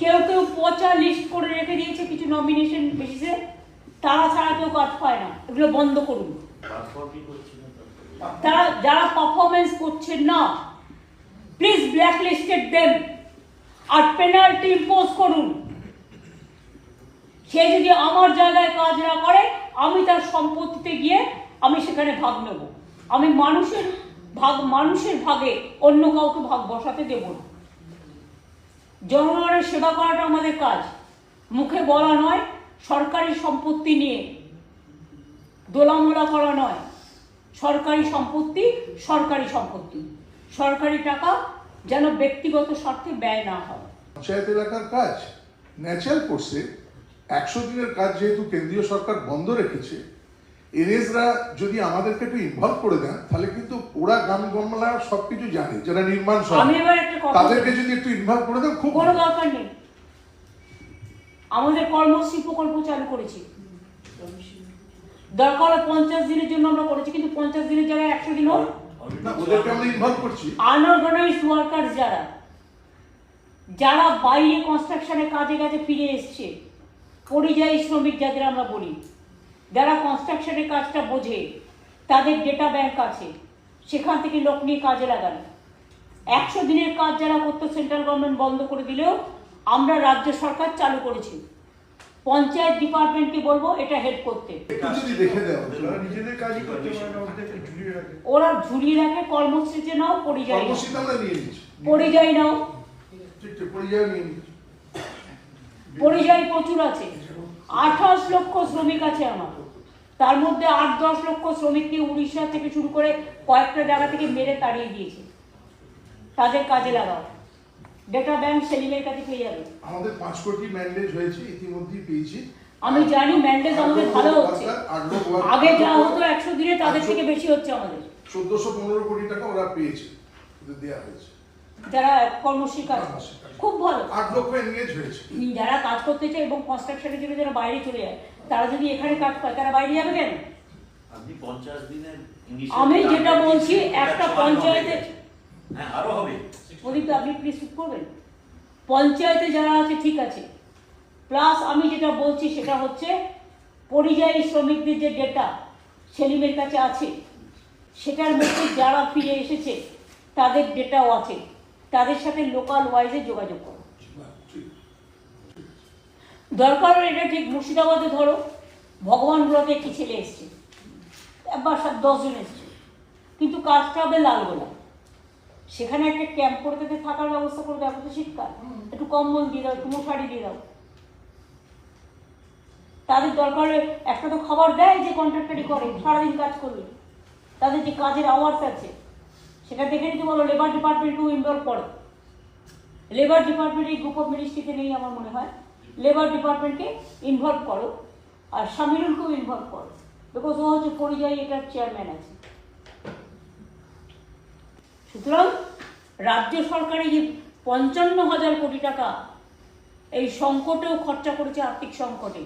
কেউ কেউ পচা লিস্ট করে রেখে দিয়েছে কিছু নমিনেশন বেসিসে তারা ছাড়া কেউ কাজ পায় না। এগুলো বন্ধ করুন। করছি। তারা যারা পারফরমেন্স করছেন না প্লিজ ব্ল্যাক লিস্টেড দেম আর পেনাল্টি ইম্পোজ করুন। সে যদি আমার জায়গায় কাজ না করে আমি তার সম্পত্তিতে গিয়ে আমি সেখানে ভাগ নেব। আমি মানুষের ভাগ মানুষের ভাগে অন্য কাউকে ভাগ বসাতে দেব না। জনগণের সেবা করাটা আমাদের কাজ। মুখে বলা নয়, সরকারি সম্পত্তি নিয়ে। দোলামোলা করা নয়, সরকারি সম্পত্তি সরকারি সম্পত্তি। সরকারি টাকা যেন ব্যক্তিগত স্বার্থে ব্যয় না হয়। পঞ্চায়েত এলাকার কাজ ন্যাচারাল কোর্সে একশো দিনের কাজ যেহেতু কেন্দ্রীয় সরকার বন্ধ রেখেছে এনএসরা যদি আমাদেরকে একটু ইনভলভ করে দেন, তাহলে কিন্তু ওরা গ্রাম গমলা সবকিছু জানে যারা নির্মাণ আমি এবার একটা কথা তাদেরকে যদি একটু ইনভলভ করে দেন খুব কোনো দরকার নেই। আমাদের কর্মশ্রী প্রকল্প চালু করেছি। দরকার হলে পঞ্চাশ দিনের জন্য আমরা করেছি কিন্তু পঞ্চাশ দিনের জায়গায় একশো দিন না ওদেরকে আমরা ইনভলভ করছি। আনঅর্গানাইজড ওয়ার্কার যারা যারা বাইরে কনস্ট্রাকশনের কাজে কাজে ফিরে এসছে পরিযায়ী শ্রমিক যাদের আমরা বলি যারা কনস্ট্রাকশনের কাজটা বোঝে তাদের ডেটা ব্যাংক আছে। সেখান থেকে লোক নিয়ে কাজে লাগান একশো দিনের কাজ যারা করতো সেন্ট্রাল গভর্নমেন্ট বন্ধ করে দিলেও আমরা রাজ্য সরকার চালু করেছি। পঞ্চায়েত ডিপার্টমেন্টকে বলব এটা হেল্প করতে। ওরা ঝুলিয়ে রাখে। ওরা ঝুলিয়ে কর্মসূচি নাও পরিযায়ী পরিযায়ী নাও। পরিযায়ী প্রচুর আছে। আঠাশ লক্ষ শ্রমিক আছে আমার তার মধ্যে আট দশ লক্ষ শ্রমিককে উড়িষ্যা থেকে শুরু করে কয়েকটা জায়গা থেকে মেরে তাড়িয়ে দিয়েছে। তাদের কাজে লাগাও। ডেটা ব্যাংক সেলিমের কাছে পেয়ে যাবে। আমাদের পাঁচ কোটি ম্যান্ডেজ হয়েছে ইতিমধ্যেই পেয়েছি। আমি জানি ম্যান্ডেজ আমাদের ভালো হচ্ছে। আগে যা হতো একশো দিনে তাদের থেকে বেশি হচ্ছে আমাদের। চোদ্দশো পনেরো কোটি টাকা ওরা পেয়েছে দেওয়া হয়েছে। যারা কর্মশ্রী কাজ খুব ভালো। আট লক্ষ এনগেজ হয়েছে। যারা কাজ করতে চায় এবং কনস্ট্রাকশনের জন্য যারা বাইরে চলে যায় তারা যদি এখানে কাজ পায় তারা বাইরে যাবে কেন? আপনি পঞ্চাশ দিনের আমি যেটা বলছি, একটা পঞ্চায়েতে- হ্যাঁ আরও হবে। প্রদীপ আপনি প্লিজ চুপ করবেন। পঞ্চায়েতে যারা আছে ঠিক আছে। প্লাস আমি যেটা বলছি সেটা হচ্ছে পরিযায়ী শ্রমিকদের যে ডেটা সেলিমের কাছে আছে। সেটার মধ্যে যারা ফিরে এসেছে তাদের ডেটাও আছে। তাদের সাথে লোকাল ওয়াইজে যোগাযোগ করো। দরকার হলে এটা ঠিক মুর্শিদাবাদে ধরো ভগবানগুলোতে একটি ছেলে এসছে একবার সাত দশজন এসছে কিন্তু কাজটা হবে লালগোলা। সেখানে একটা ক্যাম্প করে তাদের থাকার ব্যবস্থা করে দেওয়া তো শীতকাল একটু কম্বল দিয়ে দাও একটু মশারি দিয়ে দাও। তাদের দরকার একটা তো খাবার দেয় যে কন্ট্রাক্টারি করে সারাদিন কাজ করবে। তাদের যে কাজের আওয়ার্স আছে সেটা দেখে নিতে বলো লেবার ডিপার্টমেন্টকেও ইনভলভ করো লেবার ডিপার্টমেন্ট এই গ্রুপ অফ মিনিস্ট্রিতে নেই আমার মনে হয়। লেবার ডিপার্টমেন্টকে ইনভলভ করো আর সামিরুলকেও ইনভলভ করো। বিকজ ও হচ্ছে পরিযায়ী এটার চেয়ারম্যান আছে। সুতরাং রাজ্য সরকারে যে পঞ্চান্ন হাজার কোটি টাকা এই সংকটেও খরচা করেছে আর্থিক সংকটে,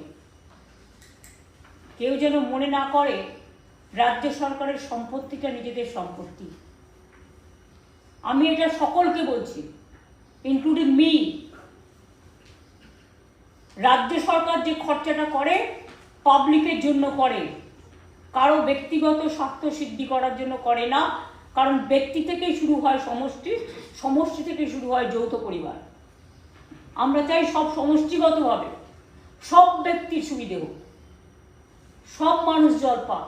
কেউ যেন মনে না করে রাজ্য সরকারের সম্পত্তিটা নিজেদের সম্পত্তি। আমি এটা সকলকে বলছি ইনক্লুডিং মি রাজ্য সরকার যে খরচাটা করে পাবলিকের জন্য করে। কারও ব্যক্তিগত স্বার্থ সিদ্ধি করার জন্য করে না। কারণ ব্যক্তি থেকেই শুরু হয় সমষ্টি সমষ্টি থেকে শুরু হয় যৌথ পরিবার। আমরা চাই সব সমষ্টিগতভাবে সব ব্যক্তির সুবিধে হোক। সব মানুষ জল পাক।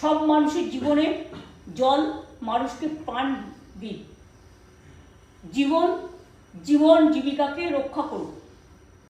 সব মানুষের জীবনে জল মানুষকে প্রাণ দিক জীবন জীবন জীবিকাকে রক্ষা করুক